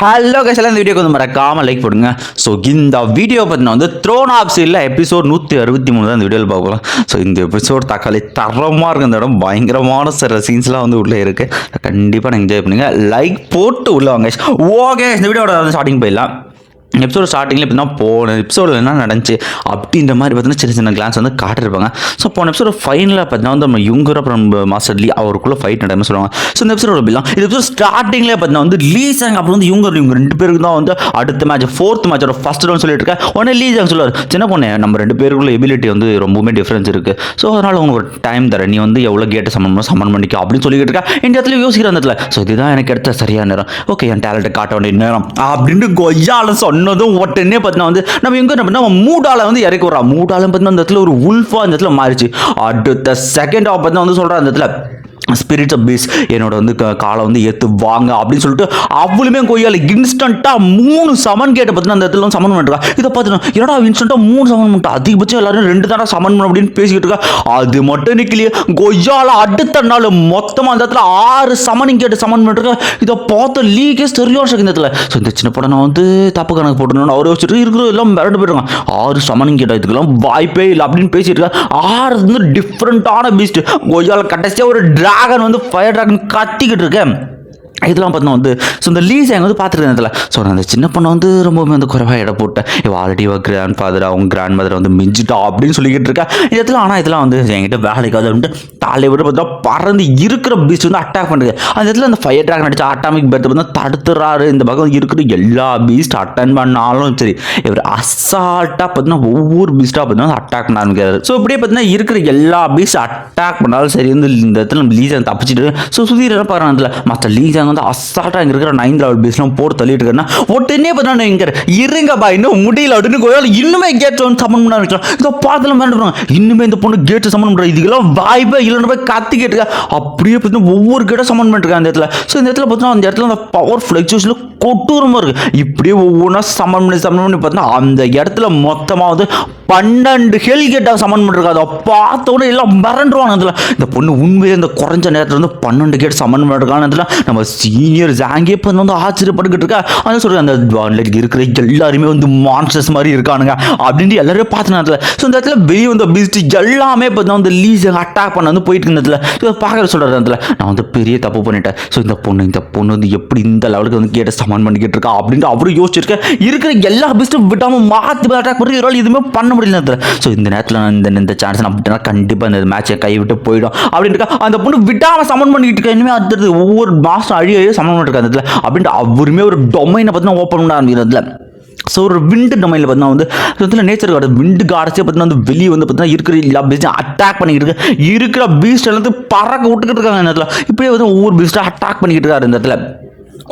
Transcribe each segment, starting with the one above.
Hello case எல்லாம் இந்த வீடியோக்கு வந்து மறக்காம லைக் போடுங்க. ஸோ இந்த வீடியோ பார்த்தீங்கன்னா வந்து த்ரோன் ஆஃப் சீரில் எபிசோட் நூற்றி அறுபத்தி மூணு தான் இந்த வீடியோவில் பார்க்கலாம் ஸோ இந்த எபிசோட் தக்காளி தரமாக இருக்கு இந்த இடம் பயங்கரமான சில சீன்ஸ்லாம் வந்து உள்ளே இருக்குது கண்டிப்பாக நான் என்ஜாய் பண்ணுங்க. லைக் போட்டு உள்ள வாங்க ஓகே இந்த வீடியோட வந்து ஸ்டார்டிங் போயிடலாம். எபிசோட் ஸ்டார்டிங்கில் இப்போ தான் போன எபிசோடில் என்ன நடந்துச்சு? அப்படின்ற மாதிரி பார்த்தீங்கன்னா சின்ன சின்ன கிளான்ஸ் வந்து காட்டிருப்பாங்க ஸோ போன எபிசோட ஃபைனலாக பார்த்தீங்கன்னா வந்து நம்ம யுங்கர் அப்புறம் மாஸ்டர் லீ அவருக்குள்ளே ஃபைட் நடந்து சொல்லுவாங்க. ஸோ இந்த எபிசோட அப்படிலாம் இந்த எபிசோட் ஸ்டார்டிங்லேயே பார்த்தீங்கன்னா வந்து லீசாங் அப்புறம் வந்து யுங்கர் இவங்க ரெண்டு பேருக்கு தான் வந்து அடுத்த மேட்ச் ஃபோர்த் மேட்சோட ஃபஸ்ட் ரவுண்ட் சொல்லிட்டு இருக்கேன் உடனே லீசாங் சொல்லுவார் சின்ன பொண்ணு நம்ம ரெண்டு பேருக்குள்ள எபிலிட்டி வந்து ரொம்பவுமே டிஃப்ரென்ஸ் இருக்குது ஸோ அதனால் உங்களுக்கு ஒரு டைம் தரேன். நீ வந்து எவ்வளோ கேட்டு சமன் சமன் பண்ணிக்க அப்படின்னு சொல்லிட்டு இருக்கா. இந்த இடத்துல யோசிக்கிற அந்த இடத்துல ஸோ இதுதான் எனக்கு எடுத்த சரியான நேரம். ஓகே என் டேலண்ட்டை காட்ட வேண்டிய நேரம். அப்படின்ட்டு கொய்யால சொன்ன பண்ணதும் உடனே பார்த்தீங்கன்னா வந்து நம்ம எங்கே நம்ம நம்ம மூடால வந்து இறக்கி விட்றா. மூடாலும் பார்த்தீங்கன்னா அந்த இடத்துல ஒரு உல்ஃபாக அந்த இடத்துல மாறிச்சு அடுத்த செகண்ட் ஆஃப் பார்த்தீங்கன்னா வந்து சொல்கிறா அந்த இடத்துல ஸ்பிரிட் ஆஃப் பீஸ் என்னோட வந்து க- காலை வந்து ஏற்று வாங்க அப்படின்னு சொல்லிட்டு அவளுமே கொய்யால இன்ஸ்டண்ட்டாக மூணு சமன் கேட்ட பார்த்தீங்கன்னா அந்த இடத்துல சமன் பண்ணிருக்கா இதை பார்த்துட்டு என்னடா இன்ஸ்டண்ட்டாக மூணு சமன் பண்ணிட்டா அதிகபட்சம் எல்லாரும் ரெண்டு தானே சமன் பண்ண அப்படின்னு பேசிக்கிட்டு இருக்கா. அது மட்டும் நிற்கலையே கொய்யால அடுத்த நாள் மொத்தமாக அந்த இடத்துல ஆறு சமனிங் கேட்டு சமன் பண்ணிருக்கா இதை பார்த்த லீக்கே சரியான இந்த இடத்துல. ஸோ இந்த சின்ன படம் நான் வந்து தப்பு கணக்கு போட்டணும்னு அவரே வச்சுட்டு இருக்கிற எல்லாம் மிரண்டு போயிடுறாங்க ஆறு சமனிங் கேட்டால் இதுக்கெல்லாம் வாய்ப்பே இல்லை அப்படின்னு பேசிட்டு இருக்கா. ஆறு வந்து டிஃப்ரெண்ட்டான பீஸ்ட் கொய்யால கடைசியாக ஒரு டிராகன் வந்து ஃபயர் டிராகன் கத்திக்கிட்டு இருக்கேன். இதெல்லாம் பார்த்தா வந்து ஸோ இந்த லீஸ் எங்கள் வந்து பார்த்துருக்கேன் இதில் ஸோ நான் அந்த சின்ன பொண்ணை வந்து ரொம்பவுமே வந்து குறைவாக இடம் போட்டேன். இவ ஆல்ரெடி இவ கிராண்ட் ஃபாதர் அவங்க கிராண்ட் மதர் வந்து மிஞ்சிட்டா அப்படின்னு சொல்லிக்கிட்டு இருக்கா. இந்த இடத்துல ஆனால் இதெல்லாம் வந்து என்கிட்ட வேலைக்காது அப்படின்ட்டு தாலை விட பார்த்தா பறந்து இருக்கிற பீச் வந்து அட்டாக் பண்ணுது. அந்த இடத்துல அந்த ஃபயர் ட்ராக் நடிச்சு அட்டாமிக் பேர்த்து பார்த்தீங்கன்னா தடுத்துறாரு. இந்த பக்கம் இருக்கிற எல்லா பீஸ்ட் அட்டன் பண்ணாலும் சரி இவர் அசால்ட்டாக பார்த்தீங்கன்னா ஒவ்வொரு பீஸ்ட்டாக பார்த்தீங்கன்னா அட்டாக் பண்ண ஆரம்பிக்கிறாரு. ஸோ இப்படியே பார்த்தீங்கன்னா இருக்கிற எல்லா பீஸ்ட் அட்டாக் பண்ணாலும் சரி வந்து இந்த இடத்துல நம்ம லீசன் தப்பிச்சிட்டு ஸோ சுதீர் என்ன பார்க்குறாங்க மற்ற லீசன் வந்து அசால்ட்டாக இங்கே இருக்கிற நைன்த் லெவல் பீஸ்லாம் போட்டு தள்ளிட்டு இருக்கேன்னா உடனே பார்த்தீங்கன்னா இங்கே இருங்கப்பா இன்னும் முடியல. அப்படின்னு கோயில் இன்னுமே கேட் வந்து சம்மன் பண்ண இருக்கலாம் இதை பார்த்துல மிரண்டுறாங்க இன்னுமே இந்த பொண்ணு கேட்டு சம்மன் பண்ணுறாங்க இதுக்கெல்லாம் வாய்ப்பே இல்லைன்னு போய் கத்தி கேட்டுருக்கா அப்படியே பார்த்தீங்கன்னா ஒவ்வொரு கேட்டை சம்மன் பண்ணிருக்காங்க அந்த இடத்துல. ஸோ இந்த இடத்துல பார்த்தீங்கன்னா அந்த இடத்துல அந்த பவர் ஃப்ளக்சுவேஷனில் கொட்டூரமாக இருக்குது இப்படியே ஒவ்வொன்றா சமன் பண்ணி சமன் பண்ணி பார்த்தா அந்த இடத்துல மொத்தமாக வந்து பன்னெண்டு ஹெல்கேட்டாக சமன் பண்ணிருக்காது. அதை எல்லாம் மிரண்டுருவாங்க அதில். இந்த பொண்ணு உண்மையிலே இந்த குறைஞ்ச நேரத்தில் வந்து பன்னெண்டு கேட் சமன் பண்ணிருக்கான்னு அதில் நம்ம சீனியர் ஜாங்கே இப்போ வந்து ஆச்சரியப்பட்டுக்கிட்டு இருக்கா. அதான் சொல்கிறேன் அந்த வானிலைக்கு இருக்கிற எல்லாருமே வந்து மான்ஸ்டர்ஸ் மாதிரி இருக்கானுங்க அப்படின்ட்டு எல்லாரும் பார்த்து நேரத்தில் ஸோ இந்த இடத்துல வெளியே வந்து பிஸ்ட் எல்லாமே இப்போ வந்து லீஸ் அட்டாக் பண்ண வந்து போயிட்டு இருந்ததுல. ஸோ பார்க்குற சொல்கிற இடத்துல நான் வந்து பெரிய தப்பு பண்ணிட்டேன். ஸோ இந்த பொண்ணு இந்த பொண்ணு வந்து எப்படி இந்த லெவலுக்கு வந்து கேட்ட சமன் பண்ணிக்கிட்டு இருக்கா அப்படின்ட்டு அவரும் யோசிச்சிருக்க. இருக்கிற எல்லா பிஸ்டும் விடாமல் மாற்றி அட்டாக் பண்ணி இவரால் எதுவுமே பண்ண முடியல நேரத்தில் ஸோ இந்த நேரத்தில் நான் இந்த இந்த சான்ஸ் அப்படின்னா கண்டிப்பாக இந்த மேட்சை கை விட்டு போயிடும். அப்படின்னு இருக்கா. அந்த பொண்ணு விடாமல் சமன் பண்ணிக்கிட்டு இருக்கா. இனிமேல் அடுத்தது ஒவ்வொரு மாதம் அழிய அழிய சமன் பண்ணிருக்கா அந்த இடத்துல. அப்படின்ட்டு அவருமே ஒரு டொமைனை பார்த்தீங்கன்னா ஓப்பன் பண்ண ஆரம்பிக்கிறதுல ஸோ ஒரு விண்டு டொமைனில் பார்த்தீங்கன்னா வந்து இதில் நேச்சர் கார்டு விண்டு கார்ட்ஸே பார்த்தீங்கன்னா வந்து வெளியே வந்து பார்த்தீங்கன்னா இருக்கிற எல்லா பீஸ்டும் அட்டாக் பண்ணிக்கிட்டு இருக்கு. இருக்கிற பீஸ்ட் எல்லாத்தையும் பறக்க விட்டுக்கிட்டு இருக்காங்க இந்த இடத்துல. இப்படியே வந்து ஒவ்வொரு பீஸ்ட்டாக அட்டாக் பண்ணிக்கிட்டு இருக்காரு இந்த இடத்துல.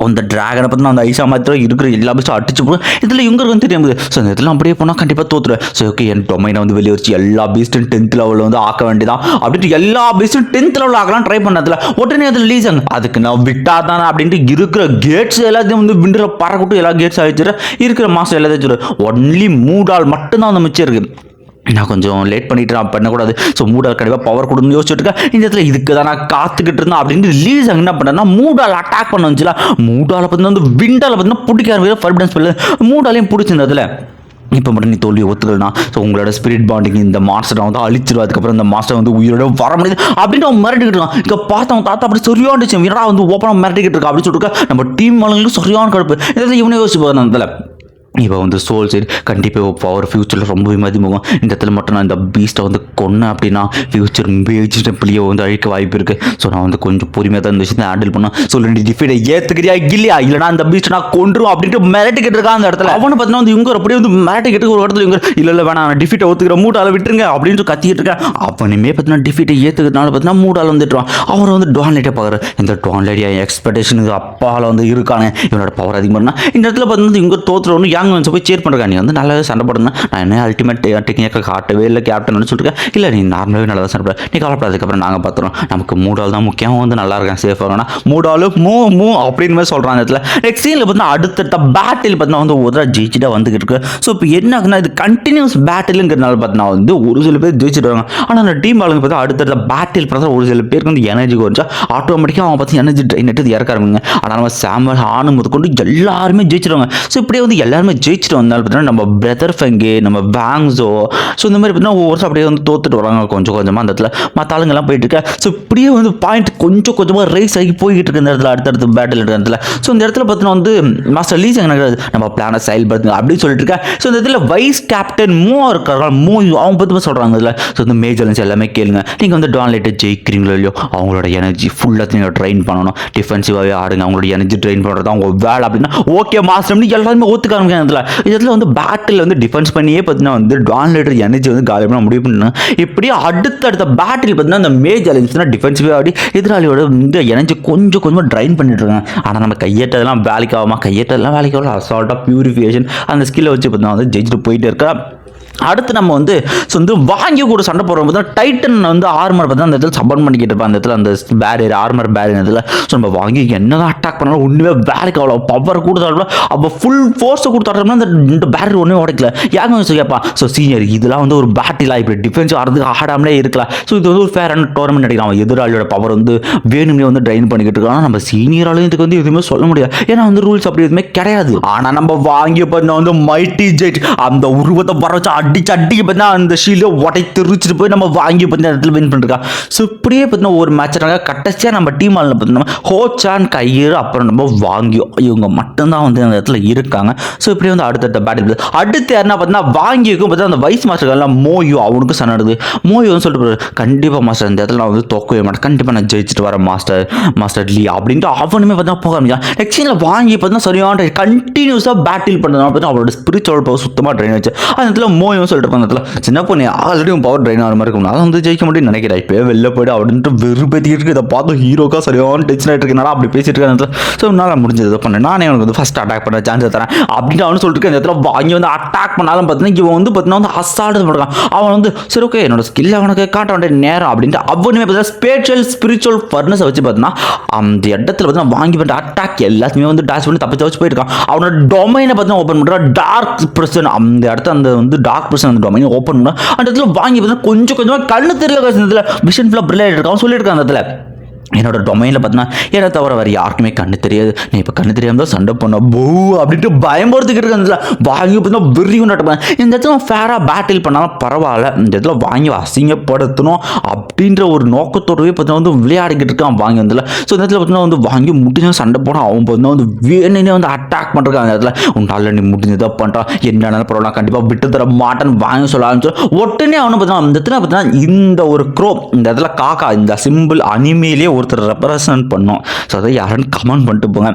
அந்த டிராகனை பற்றி அந்த ஐசா மாதிரி இருக்கிற எல்லா பீஸ்டும் அடிச்சு போகும் இதில் இவங்களுக்கு வந்து தெரியாது ஸோ இந்த இதெல்லாம் அப்படியே போனால் கண்டிப்பாக தோத்துருவேன். ஸோ ஓகே என் டொமைனை வந்து வெளியே வச்சு எல்லா பீஸ்ட்டும் டென்த் லெவலில் வந்து ஆக்க வேண்டியதான் அப்படின்ட்டு எல்லா பீஸ்ட்டும் டென்த் லெவலில் ஆக்கலாம் ட்ரை பண்ணதில்ல உடனே அதில் லீசன் அதுக்கு நான் விட்டா தானே அப்படின்ட்டு இருக்கிற கேட்ஸ் எல்லாத்தையும் வந்து விண்டில் பறக்கட்டும் எல்லா கேட்ஸ் அழிச்சிடுறேன். இருக்கிற மாதம் எல்லாத்தையும் வச்சுருவேன் ஒன்லி மூடால் மட்டும்தான் அந்த மிச்சம் இருக்குது. நான் கொஞ்சம் லேட் பண்ணிட்டு நான் பண்ணக்கூடாது. ஸோ மூடால் கண்டிப்பாக பவர் கொடுன்னு யோசிச்சுட்டு இருக்கேன். இந்த இடத்துல இதுக்கு தான் நான் காத்துக்கிட்டு இருந்தேன் அப்படின்னு ரிலீஸ் என்ன பண்ணேன்னா மூடால் அட்டாக் பண்ண வந்துச்சுல. மூடால் பார்த்தீங்கன்னா வந்து விண்டால் பார்த்தீங்கன்னா பிடிக்க ஆரம்பிக்கிற ஃபர்பிடன்ஸ் பண்ணல. மூடாலையும் பிடிச்சிருந்ததுல இப்போ மட்டும் நீ தோல்வி ஒத்துக்கலாம் ஸோ உங்களோட ஸ்பிரிட் பாண்டிங் இந்த மாஸ்டரை வந்து அழிச்சிடும் அதுக்கப்புறம் இந்த மாஸ்டர் வந்து உயிரோட வர முடியுது. அப்படின்னு அவன் மிரட்டிக்கிட்டு இருக்கான். இங்கே பார்த்தவன் தாத்தா அப்படி சரியான என்னடா வந்து ஓப்பனாக மிரட்டிக்கிட்டு இருக்கா அப்படின்னு சொல்லிட்டு நம்ம டீம் ஆளுங்களுக்கு சரியான கடுப்பு. இதில் இவனே யோசிச்சு போதும் அந்த இவன் இப்போ வந்து சோல் சைடு கண்டிப்பாக பவர் ஃபியூச்சரில் ரொம்பவே மதிமுகம் இந்த இடத்துல மட்டும் நான் இந்த பீஸ்ட்டை வந்து கொன்னேன் அப்படின்னா ஃபியூச்சர் பேஜ் டெம்பிளியோ வந்து அழிக்க வாய்ப்பு இருக்குது ஸோ நான் வந்து கொஞ்சம் பொறுமையாக தான் இந்த விஷயத்தை ஹேண்டில் பண்ணேன் ஸோ ரெண்டு டிஃபீட்டை ஏற்றுக்கிறியா இல்லையா? இல்லைனா அந்த பீஸ்ட்டை நான் கொண்டுருவோம் அப்படின்ட்டு மிரட்டிக்கிட்டு இருக்கான் அந்த இடத்துல. அவனை பார்த்தீங்கன்னா வந்து இவங்க அப்படியே வந்து மிரட்டிக்கிட்டு ஒரு இடத்துல இவங்க இல்லை இல்லை வேணாம் நான் டிஃபீட்டை ஒத்துக்கிற மூட்டால் விட்டுருங்க அப்படின்னு சொல்லி கத்திக்கிட்டு இருக்கேன். அவனுமே பார்த்தீங்கன்னா டிஃபீட்டை ஏற்றுக்கிறதுனால பார்த்தீங்கன்னா மூடால் வந்துட்டுருவான் அவர் வந்து டான்லைட்டே பார்க்குறாரு. இந்த டான்லைட் எக்ஸ்பெக்டேஷனுக்கு அப்பால் வந்து இருக்கானே. இவனோட பவர் அதிகமாக இந்த இடத்துல பார்த்தீங்கன்னா இவங்க தோற்றுறவனு யாங் வந்து போய் சேர் பண்ணுறா நீ வந்து நல்லாவே சண்டை போடுங்க நான் என்ன அல்டிமேட் டெக்னிக்காக காட்டவே இல்லை கேப்டன் சொல்லிருக்கேன் இல்லை நீ நார்மலாகவே நல்லா தான் சண்டை நீ நீ கவலைப்படாததுக்கப்புறம் நாங்கள் பார்த்துறோம். நமக்கு மூடால் தான் முக்கியம். வந்து நல்லா இருக்கேன் சேஃபாக இருக்கணும் மூடாலும் மூ மூ அப்படின்னு மாதிரி சொல்கிறான் அந்த இடத்துல நெக்ஸ்ட் சீனில் பார்த்தீங்கன்னா அடுத்தடுத்த பேட்டில் பார்த்தீங்கன்னா வந்து ஒரு தடவை ஜெயிச்சுட்டா வந்துக்கிட்டு இருக்கு. ஸோ இப்போ என்ன ஆகுதுன்னா இது கண்டினியூஸ் பேட்டிலுங்கிறதுனால பார்த்தீங்கன்னா வந்து ஒரு சில பேர் ஜெயிச்சிடுவாங்க ஆனால் அந்த டீம் ஆளுங்க பார்த்தா அடுத்தடுத்த பேட்டில் பார்த்தா ஒரு சில பேருக்கு வந்து எனர்ஜி குறைஞ்சா ஆட்டோமேட்டிக்காக அவங்க பார்த்து எனர்ஜி ட்ரெயின் எடுத்து இறக்காருங்க ஆனால் நம்ம சாமல் ஆணும் கொண்டு எல்லாருமே ஜெயிச்சிருவாங்க. ஸோ இப்படியே வந்து எல்லாருமே ஜெயிச்சிட்டு வந்தாலும் பார்த்தீங்கன்னா நம்ம பிரதர் ஃபெங்கு நம்ம பேங்ஸோ ஸோ இந்த மாதிரி பார்த்தீங்கன்னா ஒவ்வொரு வருஷம் அப்படியே வந்து தோத்துட்டு வராங்க கொஞ்சம் கொஞ்சமாக அந்த இடத்துல. மற்ற ஆளுங்கெல்லாம் போயிட்டு இருக்கா. ஸோ இப்படியே வந்து பாயிண்ட் கொஞ்சம் கொஞ்சமாக ரைஸ் ஆகி போய்கிட்டு இருக்க இந்த இடத்துல அடுத்தடுத்து பேட்டில் இருக்கிற இடத்துல. ஸோ இந்த இடத்துல பார்த்தீங்கன்னா வந்து மாஸ்டர் லீஸ் என்ன நடக்குது நம்ம பிளானை செயல்படுத்துங்க அப்படின்னு சொல்லிட்டு இருக்கேன் ஸோ இந்த இடத்துல வைஸ் கேப்டன் மூ இருக்காங்க மூ அவங்க பற்றி சொல்கிறாங்க இதில். ஸோ இந்த மேஜர்ஸ் எல்லாமே கேளுங்க. நீங்கள் வந்து டான்லைட்டை ஜெயிக்கிறீங்களோ இல்லையோ அவங்களோட எனர்ஜி ஃபுல்லாக நீங்கள் ட்ரெயின் பண்ணணும். டிஃபென்சிவாகவே ஆடுங்க. அவங்களோட எனர்ஜி ட்ரெயின் பண்ணுறது அவங்க வேலை அப்படின்னா ஓகே மாஸ்டர்னு எல்லாருமே ஒத்துக்காரங்க ஆரம்பிக்காங்க இதில் வந்து பேட்டில் வந்து டிஃபென்ஸ் பண்ணியே பார்த்தீங்கன்னா வந்து டான்லைட்டர் எனர்ஜி வந்து காலி பண்ண முடிவு பண்ணணும் இப்படி அடுத்தடுத்த பேட்டில் பார்த்தீங்கன்னா அந்த மேஜ் அலைன்ஸ்னா டிஃபென்சிவாக ஆடி எதிராளியோட இந்த எனர்ஜி கொஞ்சம் கொஞ்சமாக ட்ரைன் பண்ணிட்டு இருக்காங்க. ஆனால் நம்ம கையேட்டதெல்லாம் வேலைக்கு ஆகாமல் கையேட்டதெல்லாம் வேலைக்கு ஆகலாம் அசால்ட்டாக பியூரிஃபிகேஷன் அந்த ஸ்கில்லை வச்சு பார்த்தீங்கன்னா வந்து ஜெயிச்சுட்டு போயிட்டே இருக்கா அடுத்து நம்ம வந்து ஸோ வந்து வாங்கி கூட சண்டை போடுறோம் பார்த்தா டைட்டன் வந்து ஆர்மர் பார்த்தா அந்த இடத்துல சப்பன் பண்ணிக்கிட்டு இருப்பான். அந்த இடத்துல அந்த பேரியர் ஆர்மர் பேரியர் இதில் ஸோ நம்ம வாங்கி என்னதான் அட்டாக் பண்ணாலும் ஒன்றுமே வேலைக்கு அவ்வளோ பவர் கொடுத்தாலும் அப்போ ஃபுல் ஃபோர்ஸை கொடுத்தாட்டோம்னா அந்த இந்த பேரியர் ஒன்றும் உடைக்கல. யாருமே வந்து கேட்பா ஸோ சீனியர் இதெல்லாம் வந்து ஒரு பேட்டிலாக இப்படி டிஃபென்ஸ் ஆடுறதுக்கு ஆடாமலே இருக்கலாம். ஸோ இது வந்து ஒரு ஃபேரான டோர்னமெண்ட் நடிக்கலாம் அவன் எதிராளியோட பவர் வந்து வேணும்னே வந்து ட்ரைன் பண்ணிக்கிட்டு இருக்கான். நம்ம சீனியராலையும் இதுக்கு வந்து எதுவுமே சொல்ல முடியாது. ஏன்னா வந்து ரூல்ஸ் அப்படி எதுவுமே கிடையாது. ஆனால் நம்ம வாங்கி பண்ண வந்து மைட்டி ஜெட் அந்த உருவத்தை வர வச்சு அடிச்சு அடிக்க பார்த்தா அந்த ஷீல்டை உடை போய் நம்ம வாங்கி பார்த்து இடத்துல வின் பண்ணிருக்கா. ஸோ இப்படியே பார்த்தீங்கன்னா ஒரு மேட்ச் கடைசியாக நம்ம டீம் ஆளில் பார்த்தீங்கன்னா ஹோச்சான் கையிறு அப்புறம் நம்ம வாங்கியோ இவங்க மட்டும்தான் வந்து அந்த இடத்துல இருக்காங்க. ஸோ இப்படியே வந்து அடுத்தடுத்த பேட்டில் அடுத்து யாருன்னா பார்த்தீங்கன்னா வாங்கியிருக்கும் பார்த்தா அந்த வைஸ் மாஸ்டர் எல்லாம் மோயோ அவனுக்கு சண்டை நடக்குது. மோயோன்னு சொல்லிட்டு போறாரு, கண்டிப்பாக மாஸ்டர் இந்த இடத்துல நான் வந்து தோக்கவே மாட்டேன். கண்டிப்பாக நான் ஜெயிச்சுட்டு வரேன் மாஸ்டர் மாஸ்டர் லீ. அப்படின்ட்டு அவனுமே பார்த்தா போக ஆரம்பிச்சான் நெக்ஸ்ட் வாங்கி பார்த்தா சரியான கண்டினியூஸாக பேட்டில் பண்ணுறதுனால பார்த்தா அவரோட ஸ்பிரிச்சுவல் பவர் சுத்தமாக ட்ரெயின் வச்சு அந்த இடத்துல இவன் சொல்லிட்டு இருப்பாங்க சின்ன பொண்ணு ஆல்ரெடி பவர் ட்ரைன் ஆகிற மாதிரி இருக்கும். நான் வந்து ஜெயிக்க முடியும் நினைக்கிறேன். இப்போ வெளில போய்ட்டு அப்படின்ட்டு வெறுப்பேற்றிட்டு இருக்கு. இதை பார்த்து ஹீரோக்கா சரியான டென்ஷன் ஆகிட்டு இருக்கனால அப்படி பேசிட்டு இருக்கேன் ஸோ என்னால் முடிஞ்சது இதை பண்ணேன் நானே அவனுக்கு வந்து ஃபஸ்ட் அட்டாக் பண்ண சான்ஸ் தரேன் அப்படின்னு அவனு சொல்லிட்டு இந்த இடத்துல வாங்கி வந்து அட்டாக் பண்ணாலும் பார்த்தீங்கன்னா இவன் வந்து பார்த்தீங்கன்னா வந்து அசால்ட்டு பண்ணுறான் அவன் வந்து சரி ஓகே என்னோட ஸ்கில் அவனுக்கு காட்ட வேண்டிய நேரம் அப்படின்ட்டு அவனுமே பார்த்தீங்கன்னா ஸ்பேஷியல் ஸ்பிரிச்சுவல் ஃபர்னஸை வச்சு பார்த்தீங்கன்னா அந்த இடத்துல பார்த்தீங்கன்னா வாங்கி பண்ணுற அட்டாக் எல்லாத்தையுமே வந்து டாஷ் பண்ணி தப்பிச்சு வச்சு போயிருக்கான் அவனோட டொமைனை பார்த்தீங்கன்னா ஓப்பன் பண்ணுறான் டார்க் பிரசன் அந்த இடத்த அந்த வந்து டார்க் பிரசன் அந்த டொமைன் ஓப்பன் பண்ணா அந்த இடத்துல வாங்கி பார்த்தீங்கன்னா கொஞ்சம் கொஞ்சமாக கண்ணு தெரியல விஷன் ஃபுல்லாக பிரில்லைட் இருக்கான் சொல்லியிருக்கான் அந்த இடத்துல. என்னோட டொமைனில் பார்த்தீங்கன்னா என்னை தவிர வேறு யாருக்குமே கண்ணு தெரியாது. நீ இப்போ கண்ணு தெரியாமல் தான் சண்டை பண்ண போ அப்படின்ட்டு பயம்படுத்திக்கிட்டு இருக்க இடத்துல. வாங்கி பார்த்தீங்கன்னா வெறி நட்டப்பேன் இந்த இடத்துல ஃபேராக பேட்டில் பண்ணாலும் பரவாயில்ல. இந்த இடத்துல வாங்கி அசிங்கப்படுத்தணும் அப்படின்ற ஒரு நோக்கத்தோடவே பார்த்தீங்கன்னா வந்து விளையாடிக்கிட்டு இருக்கான் வாங்கி வந்ததில்ல ஸோ இந்த இடத்துல பார்த்தீங்கன்னா வந்து வாங்கி முடிஞ்ச சண்டை போனால் அவன் பார்த்தீங்கன்னா வந்து வேணுன்னே வந்து அட்டாக் பண்ணுறான் அந்த இடத்துல. உன்னால் நீ முடிஞ்சதாக பண்ணுறான் என்னென்ன பரவாயில்ல கண்டிப்பாக விட்டு தர மாட்டேன்னு வாங்கி சொல்ல ஆரம்பிச்சு. உடனே அவனை பார்த்தீங்கன்னா அந்த இடத்துல பார்த்தீங்கன்னா இந்த ஒரு க்ரோ இந்த இடத்துல காக்கா இந்த சிம்பிள் அனிமையிலேயே ஒருத்தர் ரெப்ரசன்ட் பண்ணோம். ஸோ அதை யாருன்னு கமெண்ட் பண்ணிட்டு போங்க.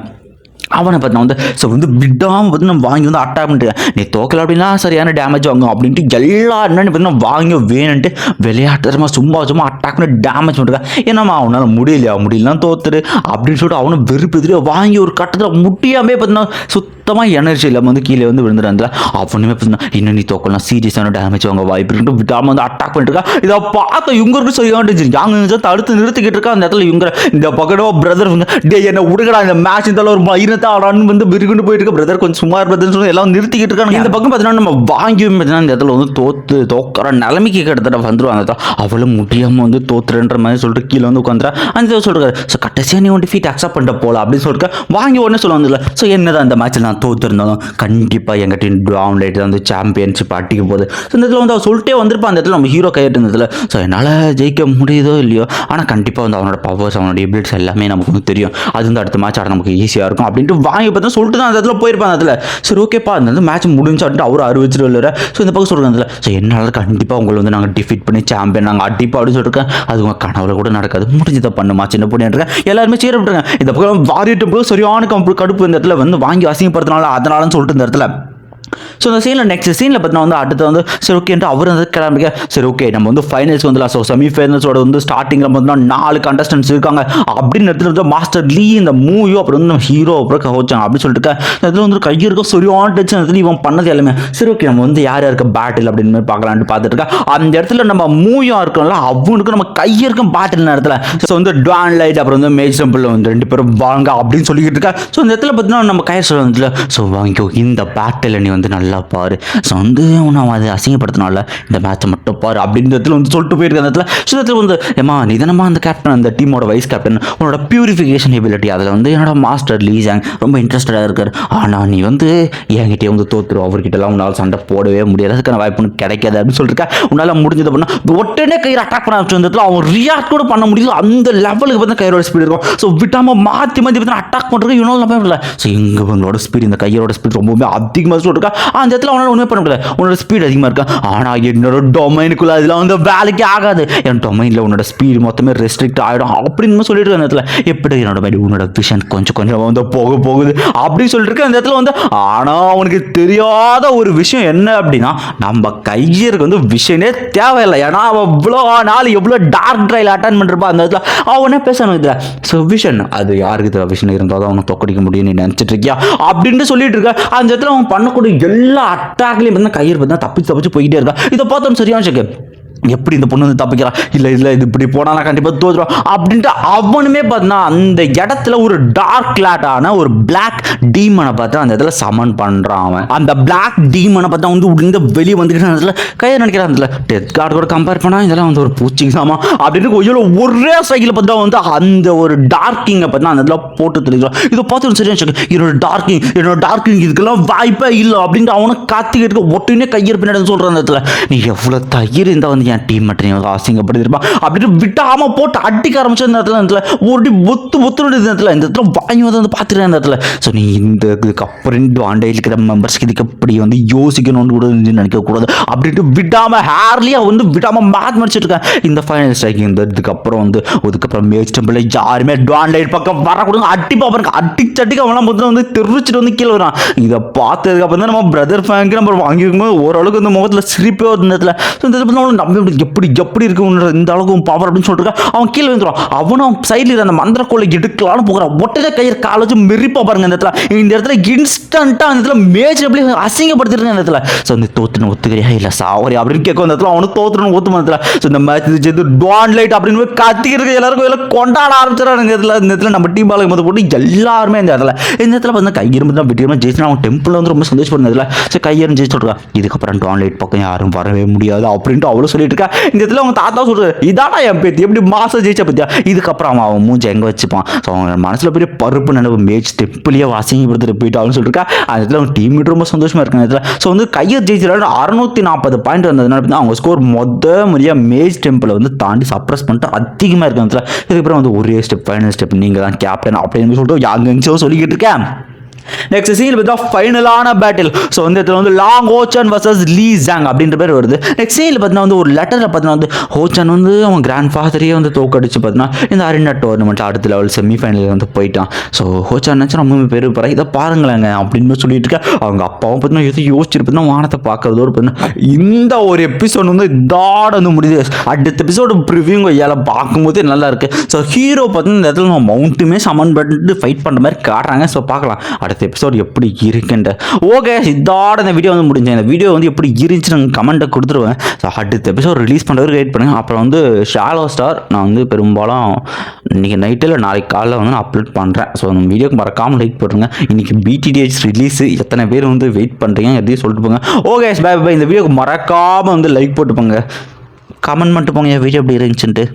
அவனை பார்த்து வந்து ஸோ வந்து விடாமல் வந்து நம்ம வாங்கி வந்து அட்டாக் பண்ணிட்டு நீ தோக்கல அப்படின்னா சரியான டேமேஜ் வாங்கும் அப்படின்ட்டு எல்லா என்னன்னு பார்த்தீங்கன்னா வாங்கி வேணுன்ட்டு விளையாட்டுத்தரமாக சும்மா சும்மா அட்டாக் பண்ணி டேமேஜ் பண்ணிருக்கான் ஏன்னா அவனால் முடியலையா? முடியலாம் தோத்துரு அப்படின்னு சொல்லிட்டு அவனை வெறுப்பு வாங்கி ஒரு கட்டத்தில் முடியாமே பார்த்தீங்கன்னா சுத்தமாக எனர்ஜி இல்லாமல் வந்து கீழே வந்து விழுந்துருந்தால அவனுமே பார்த்தீங்கன்னா இன்னும் நீ தோக்கலாம் சீரியஸான டேமேஜ் வாங்க வாய்ப்பு இருக்கு விடாமல் வந்து அட்டாக் பண்ணிட்டு இருக்கா. இதை பார்த்த இவங்களுக்கு சரியான யாங்க தடுத்து நிறுத்திக்கிட்டு இருக்கா அந்த இடத்துல இவங்க இந்த பக்கடோ பிரதர் டே என்ன விடுங்கடா இந்த மேட்ச் இருந்தாலும் ஒரு மயிரத்தை ஆடான்னு வந்து விரிகுண்டு போயிட்டு இருக்க. பிரதர் கொஞ்சம் சுமார் பிரதர் சொல்லி. எல்லாம் நிறுத்திக்கிட்டு இருக்காங்க இந்த பக்கம் பார்த்தீங்கன்னா நம்ம வாங்கியும் பார்த்தீங்கன்னா இந்த இடத்துல வந்து தோத்து தோக்கிற நிலைமைக்கு கிட்டத்தட்ட வந்துருவாங்க. தான் அவளும் முடியாமல் வந்து தோத்துறன்ற மாதிரி சொல்லிட்டு கீழே வந்து உட்காந்துரா அந்த சொல்றாரு. ஸோ கடைசியாக நீ வந்து ஃபீட் அக்செப்ட் பண்ணிட்டு போல அப்படின்னு சொல்லிட்டு வாங்கி உடனே சொல்ல வந்துல ஸோ என்னதான் அந்த மேட்ச்சில் நான் தோத்துருந்தாலும் கண்டிப்பாக எங்கள் டீம் டவுன் லைட் வந்து சாம்பியன்ஷிப் அடிக்க போகுது. ஸோ இந்த இடத்துல வந்து அவள் சொல்லிட்டே வந்திருப்பான். அந்த இடத்துல நம்ம ஹீரோ கையிட்டு இருந்ததுல. ஸோ என்னால் ஜெயிக்க முடியுதோ இல்லையோ ஆனால் கண்டிப்பாக வந்து அவனோட பவர்ஸ் அவனோட எபிலிட்ஸ் எல்லாமே நமக்கு வந்து தெரியும். அது வந்து அடுத்த மேட்ச் ஆட நமக்கு ஈஸியாக இருக்கும். அப்படின்ட்டு வாங்கி பார்த்தா சொல்லிட்டு தான் அந்த இடத்துல போயிருப்பாங்க அதில். சரி ஓகேப்பா அந்த மேட்ச் முடிஞ்சாட்டு அவர் அறிவிச்சிட்டு வரல ஸோ இந்த பக்கம் சொல்கிறாங்க அதில். ஸோ என்னால் கண்டிப்பாக உங்களை வந்து நாங்கள் டிஃபிட் பண்ணி சாம்பியன் நாங்கள் அடிப்பா அப்படின்னு சொல்லிருக்கேன். அது உங்கள் கனவுல கூட நடக்காது. முடிஞ்சதை பண்ணுமா சின்ன பொண்ணு எல்லாருமே சேர விட்டுருங்க இந்த பக்கம் வாரிட்டு போது சரியான கம்பு கடுப்பு இந்த இடத்துல வந்து வாங்கி அசிங்கப்படுத்தினால அதனாலன்னு சொல்லிட்டு இந்த இடத்துல ஸோ இந்த சீனில் நெக்ஸ்ட் சீனில் பார்த்தீங்கன்னா வந்து அடுத்து வந்து சரி ஓகேன்ட்டு அவர் வந்து கிளம்பிக்க சரி ஓகே நம்ம வந்து ஃபைனல்ஸ் வந்துலாம் ஸோ செமி ஃபைனல்ஸோட வந்து ஸ்டார்டிங்கில் பார்த்தீங்கன்னா நாலு கண்டஸ்டன்ஸ் இருக்காங்க. அப்படின்னு இடத்துல வந்து மாஸ்டர் லீ இந்த மூவியோ அப்புறம் வந்து நம்ம ஹீரோ அப்புறம் வச்சாங்க அப்படின்னு சொல்லிட்டு இருக்க. இடத்துல வந்து கை இருக்கும் சரியான டச் இடத்துல இவன் பண்ணது எல்லாமே. சரி ஓகே நம்ம வந்து யார் யாருக்கு பேட்டில் அப்படின்னு மாதிரி பார்க்கலான்ட்டு பார்த்துட்டு இருக்கா. அந்த இடத்துல நம்ம மூவியாக இருக்கோம்ல அவனுக்கு நம்ம கை இருக்கும் பேட்டில் நேரத்தில். ஸோ வந்து டான் லைட் அப்புறம் வந்து மேஜ் டெம்பிள் வந்து ரெண்டு பேரும் வாங்க அப்படின்னு சொல்லிக்கிட்டு இருக்கா. ஸோ இந்த இடத்துல பார்த்தீங்கன்னா நம்ம கை சொல்ல ஸோ வாங்கிக்கோ இந்த பேட்டில் நீ வந்து வந்து நல்லா பாரு. ஸோ வந்து நான் அதை அசிங்கப்படுத்தினால இந்த மேட்சை மட்டும் பாரு அப்படின்ற இடத்துல வந்து சொல்லிட்டு போயிருக்க அந்த இடத்துல. ஸோ இடத்துல வந்து ஏமா நீ அந்த கேப்டன் அந்த டீமோட வைஸ் கேப்டன் உன்னோட பியூரிஃபிகேஷன் எபிலிட்டி அதில் வந்து என்னோட மாஸ்டர் லீஜாங் ரொம்ப இன்ட்ரெஸ்டடாக இருக்கார். ஆனால் நீ வந்து என்கிட்டயே வந்து தோத்துரும் அவர்கிட்டலாம் உன்னால் சண்டை போடவே முடியாது. அதுக்கான வாய்ப்பு உனக்கு கிடைக்காது அப்படின்னு சொல்லிருக்க. உன்னால் முடிஞ்சது அப்படின்னா உடனே கயிறு அட்டாக் பண்ண ஆரம்பிச்சு அவன் ரியாக்ட் கூட பண்ண முடியல. அந்த லெவலுக்கு பார்த்தா கயிறோட ஸ்பீடு இருக்கும். ஸோ விட்டாமல் மாற்றி மாற்றி பார்த்தா அட்டாக் பண்ணுறது இவனால் நம்ம இல்லை ஸோ இங்கே உங்களோட ஸ்பீட் இந்த கையோட ஸ்பீட் ரொம்பவுமே அதிகமாக இருக்கா? அந்த இடத்துல அவனால் ஒன்றுமே பண்ண முடியல உன்னோட ஸ்பீட் அதிகமாக இருக்கா? ஆனால் என்னோட டொமைனுக்குள்ள அதில் வந்து வேலைக்கு ஆகாது. என் டொமைனில் உன்னோட ஸ்பீடு மொத்தமே ரெஸ்ட்ரிக்ட் ஆகிடும் அப்படின்னு சொல்லிட்டு இருக்க அந்த இடத்துல எப்படி என்னோட மாதிரி உன்னோட விஷன் கொஞ்சம் கொஞ்சம் வந்து போக போகுது? அப்படின்னு சொல்லிட்டு இருக்க அந்த இடத்துல வந்து ஆனால் அவனுக்கு தெரியாத ஒரு விஷயம் என்ன அப்படின்னா நம்ம கையருக்கு வந்து விஷனே தேவையில்லை. ஏன்னா அவன் இவ்வளோ நாள் எவ்வளோ டார்க் ட்ரைல் அட்டன் பண்ணிருப்பா அந்த இடத்துல. அவனே பேசணும் இதில் ஸோ விஷன் அது யாருக்கு தெரியும் விஷன் இருந்தால் தான் அவனை தொக்கடிக்க முடியும் நீ நினச்சிட்டு இருக்கியா? அப்படின்ட்டு சொல்லிட்டு இருக்க. அந்த இடத்துல அவன் பண்ணக்கூடிய எல்லா அட்டாக்லையும் பார்த்தீங்கன்னா கயிறு பார்த்தீங்கன்னா தப்பிச்சு தப்பிச்சு போயிட்டே இருக்கா இதை பார்த்தோம் சரியான செக்கு எப்படி இந்த பொண்ணு வந்து தப்பிக்கிறா? இல்லை இல்லை இது இப்படி போனால் நான் கண்டிப்பாக தோற்றுரும் அப்படின்ட்டு அவனுமே பார்த்தீங்கன்னா அந்த இடத்துல ஒரு டார்க் கிளாட்டான ஒரு பிளாக் டீமனை பார்த்து அந்த இடத்துல சமன் பண்ணுறான் அவன். அந்த பிளாக் டீமனை பார்த்தா வந்து உள்ள வெளியே வந்துக்கிட்டு அந்த இடத்துல கையை நினைக்கிறான்? அந்த டெத் கார்டு கூட கம்பேர் பண்ணால் இதெல்லாம் வந்து ஒரு பூச்சிங் சாமா. அப்படின்னு கொஞ்சம் ஒரே சைக்கிள் பார்த்தா வந்து அந்த ஒரு டார்க்கிங்கை பார்த்தா அந்த இடத்துல போட்டு தெளிக்கலாம் இதை பார்த்து சரியா செக் என்னோட டார்க்கிங் என்னோட டார்க்கிங் இதுக்கெல்லாம் வாய்ப்பே இல்லை. அப்படின்ட்டு அவனை காத்திக்கிட்டு இருக்க ஒட்டுனே கையர் பின்னாடி சொல்கிறான் அந்த இடத்துல. நீ எவ்வளோ தயிர் இருந்தால் வந்து என் டீம் மட்டும் நீ வந்து அசிங்கப்படுத்திருப்பான் அப்படின்னு விட்டாமல் போட்டு அடிக்க ஆரம்பிச்சு இந்த இடத்துல இந்த இடத்துல ஒரு ஒத்து ஒத்து இந்த இடத்துல இந்த இடத்துல வாங்கி வந்து வந்து பார்த்துட்டு இந்த இடத்துல. ஸோ நீ இந்த இதுக்கப்புறம் அண்டையில் இருக்கிற மெம்பர்ஸ்க்கு இதுக்கு எப்படி வந்து யோசிக்கணும்னு கூட நினைக்கக்கூடாது. அப்படின்ட்டு விடாமல் ஹேர்லியாக வந்து விடாமல் மாத் மடிச்சிட்டு இருக்கேன் இந்த ஃபைனல் ஸ்ட்ரைக் இந்த இதுக்கப்புறம் வந்து அதுக்கப்புறம் மேட்ச் டெம்பிள் யாருமே டான் பக்கம் வரக்கூடாது அடிப்பா பாப்பாருங்க அடி சட்டிக்கு அவன்லாம் முதல்ல வந்து தெரிச்சிட்டு வந்து கீழே வரான் இதை பார்த்ததுக்கு அப்புறம் தான் நம்ம பிரதர் ஃபேங்க்கு நம்ம வாங்கிக்கும் போது ஓரளவுக்கு இந்த முகத்தில் சிரிப்பே வருது இந்த இடத்துல. ஸோ இந்த நம்ம நம்ப எப்படி எப்படி இருக்குன்ற இந்த அளவுக்கு பவர் அப்படின்னு சொல்லிட்டு அவன் கீழே வந்துடுவான் அவனும் சைடில் அந்த மந்திர மந்திரக்கோலை எடுக்கலாம்னு போகிறான். ஒட்டதை கையை கால மெரிப்பா பாருங்க இந்த இடத்துல. இந்த இடத்துல இன்ஸ்டண்ட்டாக அந்த இடத்துல மேட்ச் எப்படி அசிங்கப்படுத்திட்டு இந்த இடத்துல. ஸோ இந்த தோத்துன்னு ஒத்துக்கிறியா? இல்லை சாவரி அப்படின்னு கேட்கும் அந்த இடத்துல. அவனும் தோத்துன்னு ஒத்துமா இடத்துல. ஸோ இந்த மேட்ச் சேர்ந்து டான் லைட் அப்படின்னு போய் கத்திக்கிறது எல்லாருக்கும் எல்லாம் கொண்டாட ஆரம்பிச்சிடறாங்க இதில் இந்த இடத்துல நம்ம டீம் பாலுக்கு மொத்தம் போட்டு எல்லாருமே இந்த இடத்துல. இந்த இடத்துல வந்து கையிரும்பு தான் வெட்டியமாக ஜெயிச்சுனா அவன் டெம்பிள் வந்து ரொம்ப சந்தோஷப்படுறதுல ஸோ கையரும் ஜெயிச்சு இதுக்கப்புறம் டான் லைட் பக்கம் யாரும் வரவே முடியாது அப்படின்ட்டு அவ்வளோ சொல்லிட்டு இருக்கா இந்த இடத்துல அவங்க தாத்தா சொல்றது இதாடா என் பேத்தி எப்படி மாசம் ஜெயிச்ச பத்தியா? இதுக்கப்புறம் அவன் அவன் மூஞ்ச எங்கே வச்சுப்பான்? ஸோ அவன் மனசில் பெரிய பருப்பு நினைவு மேட்ச் டெம்பிளையே அசிங்கப்படுத்திட்டு போயிட்டான்னு சொல்லிட்டு சொல்லிருக்கா அந்த இடத்துல அவங்க டீம் ரொம்ப சந்தோஷமா இருக்காங்க இடத்துல. ஸோ வந்து கையை ஜெயிச்சிடாரு அறுநூத்தி நாற்பது பாயிண்ட் வந்ததுனால அவங்க ஸ்கோர் மொத முறையாக மேஜ் டெம்பிளை வந்து தாண்டி சப்ரஸ் பண்ணிட்டு அதிகமாக இருக்கு இடத்துல. இதுக்கப்புறம் வந்து ஒரே ஸ்டெப் ஃபைனல் ஸ்டெப் நீங்கள் தான் கேப்டன் அப்படின்னு சொல்லிட்டு யாங்க சொல்லிக்கிட்டு இருக்கேன். நெக்ஸ்ட் சீன் பார்த்தா ஃபைனலான பேட்டில் ஸோ வந்து இதில் வந்து லாங் ஹோச்சன் வர்சஸ் லீ ஜாங் அப்படின்ற பேர் வருது. நெக்ஸ்ட் சீனில் பார்த்தீங்கன்னா வந்து ஒரு லெட்டரில் பார்த்தீங்கன்னா வந்து ஹோச்சன் வந்து அவன் கிராண்ட் ஃபாதரையே வந்து தோக்கடிச்சு பார்த்தீங்கன்னா இந்த அரிண்டா டோர்னமெண்ட் அடுத்த லெவல் செமிஃபைனல் வந்து போயிட்டான். ஸோ ஹோச்சன் நினச்சா ரொம்பவே பேர் போகிறா இதை பாருங்களேங்க அப்படின்னு சொல்லிட்டு இருக்கேன் அவங்க அப்பாவும் பார்த்தீங்கன்னா எதுவும் யோசிச்சிருப்பா வானத்தை பார்க்கறதோடு பார்த்தீங்கன்னா இந்த ஒரு எபிசோட் வந்து தாட வந்து முடியுது. அடுத்த எபிசோடு ப்ரிவியூங்க ஏழை பார்க்கும்போது நல்லா இருக்குது ஸோ ஹீரோ பார்த்தீங்கன்னா இந்த இடத்துல நம்ம மவுண்ட்டுமே சமன் பண்ணிட்டு ஃபைட் பண்ணுற மாதிரி காட்டுறாங்க. ஸோ பார்க்கலாம் அடுத்த எபிசோட் எப்படி இருக்குன்ட்டு ஓகே இதோட இந்த வீடியோ வந்து முடிஞ்சேன். இந்த வீடியோ வந்து எப்படி இருந்துச்சு நான் கமெண்ட்டை கொடுத்துருவேன். ஸோ அடுத்த எபிசோட் ரிலீஸ் பண்ணுறதுக்கு வெயிட் பண்ணுங்க. அப்புறம் வந்து ஷாலோ ஸ்டார் நான் வந்து பெரும்பாலும் இன்றைக்கி நைட்டு இல்லை நாளைக்கு காலைல வந்து நான் அப்லோட் பண்ணுறேன் ஸோ அந்த வீடியோக்கு மறக்காமல் லைக் போட்டுருங்க. இன்றைக்கி பிடிடிஹெச் ரிலீஸு எத்தனை பேர் வந்து வெயிட் பண்ணுறீங்க எதையும் சொல்லிட்டு போங்க. ஓகே பை பை இந்த வீடியோக்கு மறக்காமல் வந்து லைக் போட்டுப்போங்க. கமெண்ட் மட்டும் போங்க என் வீடியோ எப்படி இருந்துச்சுன்ட்டு.